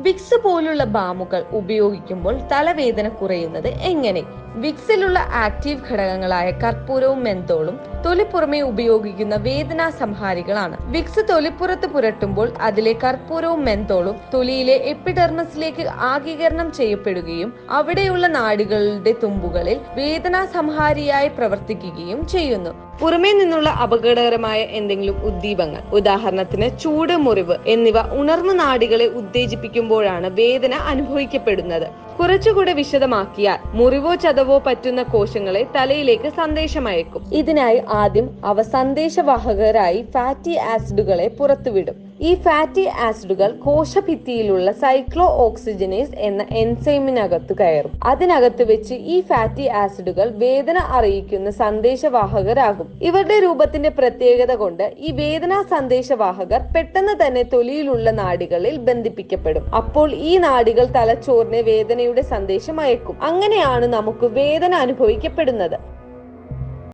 Vicks പോലുള്ള ബാമുകൾ ഉപയോഗിക്കുമ്പോൾ തലവേദന കുറയുന്നത് എങ്ങനെ? വിക്സിലുള്ള ആക്റ്റീവ് ഘടകങ്ങളായ കർപ്പൂരവും മെന്തോളും തൊലിപ്പുറമെ ഉപയോഗിക്കുന്ന വേദനാ സംഹാരികളാണ്. വിക്സ് തൊലിപ്പുറത്ത് പുരട്ടുമ്പോൾ അതിലെ കർപ്പൂരവും മെന്തോളും തൊലിയിലെ എപ്പിഡെർമസിലേക്ക് ആഗീകരണം ചെയ്യപ്പെടുകയും അവിടെയുള്ള നാടുകളുടെ തുമ്പുകളിൽ വേദനാ സംഹാരിയായി പ്രവർത്തിക്കുകയും ചെയ്യുന്നു. പുറമേ നിന്നുള്ള അപകടകരമായ എന്തെങ്കിലും ഉദ്ദീപങ്ങൾ ഉദാഹരണത്തിന് ചൂട് മുറിവ് എന്നിവ ഉണർന്ന നാടികളെ ഉത്തേജിപ്പിക്കുമ്പോഴാണ് വേദന അനുഭവിക്കപ്പെടുന്നത്. കുറച്ചുകൂടെ വിശദമാക്കിയാൽ മുറിവോ ചതവോ പറ്റുന്ന കോശങ്ങളെ തലയിലേക്ക് സന്ദേശം അയക്കും ഇതിനായി ആദ്യം അവ സന്ദേശവാഹകരായി ഫാറ്റി ആസിഡുകളെ പുറത്തുവിടും. ഈ ഫാറ്റി ആസിഡുകൾ കോശഭിത്തിയിലുള്ള സൈക്ലോ ഓക്സിജനേസ് എന്ന എൻസൈമിനകത്ത് കയറും. അതിനകത്ത് വെച്ച് ഈ ഫാറ്റി ആസിഡുകൾ വേദന അറിയിക്കുന്ന സന്ദേശവാഹകരാകും. ഇവരുടെ രൂപത്തിന്റെ പ്രത്യേകത കൊണ്ട് ഈ വേദനാ സന്ദേശവാഹകർ പെട്ടെന്ന് തന്നെ തൊലിയിലുള്ള നാടികളിൽ ബന്ധിപ്പിക്കപ്പെടും. അപ്പോൾ ഈ നാടികൾ തലച്ചോറിന് വേദനയുടെ സന്ദേശം അയക്കും അങ്ങനെയാണ് നമുക്ക് വേദന അനുഭവിക്കപ്പെടുന്നത്.